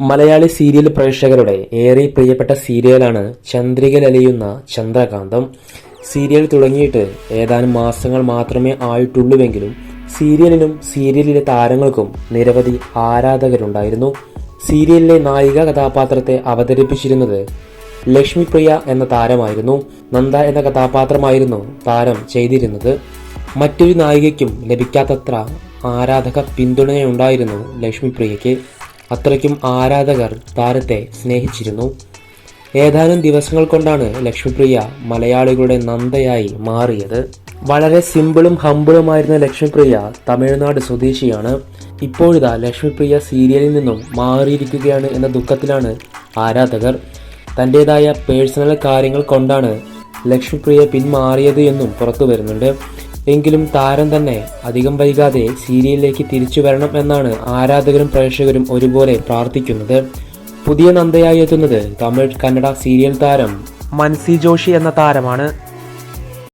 Malayali serial പ്രേക്ഷകരുടെ ഏറെ പ്രിയപ്പെട്ട സീരിയലാണ് ചന്ദ്രികലലിയുന്ന ചന്ദ്രകാന്തം. സീരിയൽ തുടങ്ങിയിട്ട് ഏതാനും മാസങ്ങൾ മാത്രമേ ആയിട്ടുള്ളൂവെങ്കിലും സീരിയലിനും സീരിയലിലെ താരങ്ങൾക്കും നിരവധി ആരാധകരുണ്ടായിരുന്നു. സീരിയലിലെ നായിക കഥാപാത്രത്തെ അവതരിപ്പിച്ചിരുന്നത് ലക്ഷ്മിപ്രിയ എന്ന താരമായിരുന്നു. നന്ദ എന്ന കഥാപാത്രമായിരുന്നു താരം ചെയ്തിരുന്നത്. മറ്റൊരു നായികയ്ക്കും ലഭിക്കാത്തത്ര ആരാധക പിന്തുണയുണ്ടായിരുന്നു ലക്ഷ്മിപ്രിയയ്ക്ക്. അത്രയ്ക്കും ആരാധകർ താരത്തെ സ്നേഹിച്ചിരുന്നു. ഏതാനും ദിവസങ്ങൾ കൊണ്ടാണ് ലക്ഷ്മിപ്രിയ മലയാളികളുടെ നന്ദയായി മാറിയത്. വളരെ സിമ്പിളും ഹമ്പിളുമായിരുന്ന ലക്ഷ്മിപ്രിയ തമിഴ്നാട് സ്വദേശിയാണ്. ഇപ്പോഴിതാ ലക്ഷ്മിപ്രിയ സീരിയലിൽ നിന്നും മാറിയിരിക്കുകയാണ് എന്ന ദുഃഖത്തിലാണ് ആരാധകർ. തന്റെതായ പേഴ്സണൽ കാര്യങ്ങൾ കൊണ്ടാണ് ലക്ഷ്മിപ്രിയ പിന്മാറിയത് എന്നും പുറത്തു വരുന്നുണ്ട്. എങ്കിലും താരം തന്നെ അധികം വൈകാതെ സീരിയലിലേക്ക് തിരിച്ചു വരണം എന്നാണ് ആരാധകരും പ്രേക്ഷകരും ഒരുപോലെ പ്രാർത്ഥിക്കുന്നത്. പുതിയ നന്ദയായി എത്തുന്നത് തമിഴ് കന്നഡ സീരിയൽ താരം മൻസി ജോഷി എന്ന താരമാണ്.